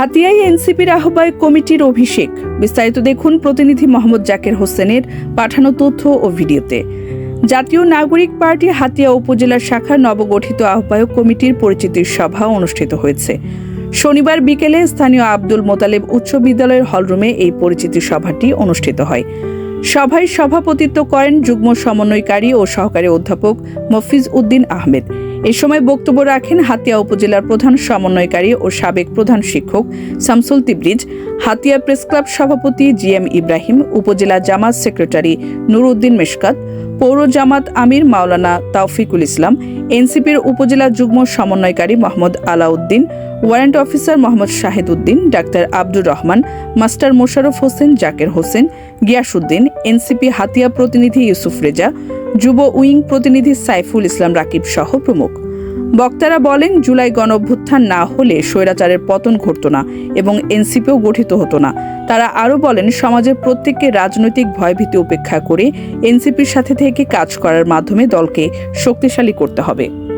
হাতিয়ায় এনসিপির আহ্বায়ক কমিটির অভিষেক। বিস্তারিত দেখুন প্রতিনিধি মোহাম্মদ জাকের হোসেনের পাঠানো তথ্য ও ভিডিওতে। জাতীয় নাগরিক পার্টি হাতিয়া উপজেলা শাখার নবগঠিত আহ্বায়ক কমিটির পরিচিতির সভা অনুষ্ঠিত হয়েছে। শনিবার বিকেলে স্থানীয় আব্দুল মোতালেব উচ্চ বিদ্যালয়ের হলরুমে এই পরিচিতি সভাটি অনুষ্ঠিত হয়। সভায় সভাপতিত্ব করেন যুগ্ম সমন্বয়কারী ও সহকারী অধ্যাপক মফিজ উদ্দিন আহমেদ। এ সময় বক্তব্য রাখেন হাতিয়া উপজেলার প্রধান সমন্বয়কারী ও সাবেক প্রধান শিক্ষক শামসুল তিব্রিজ, হাতিয়া প্রেস ক্লাব সভাপতি জি এম ইব্রাহিম, উপজেলা জামাত সেক্রেটারি নুরউদ্দিন মেশকাত পৌর জামাত আমির মাওলানা তাওফিকুল ইসলাম, এনসিপির উপজেলা যুগ্ম সমন্বয়কারী Mohammad Alauddin, warrant officer Mohammad Shahid Uddin doctor Abdur Rahman, master Mosharraf Hossain, Zaker Hossain Giasuddin NCP Hatiya প্রতিনিধি ইউসুফ রেজা, যুব উইং প্রতিনিধি সাইফুল ইসলাম রাকিব সহ প্রমুখ। বক্তারা বলেন, জুলাই গণভ্যুত্থান না হলে স্বৈরাচারের পতন ঘটত না এবং এনসিপিও গঠিত হতো না। তারা আরও বলেন, সমাজের প্রত্যেককে রাজনৈতিক ভয়ভীতি উপেক্ষা করে এনসিপির সাথে থেকে কাজ করার মাধ্যমে দলকে শক্তিশালী করতে হবে।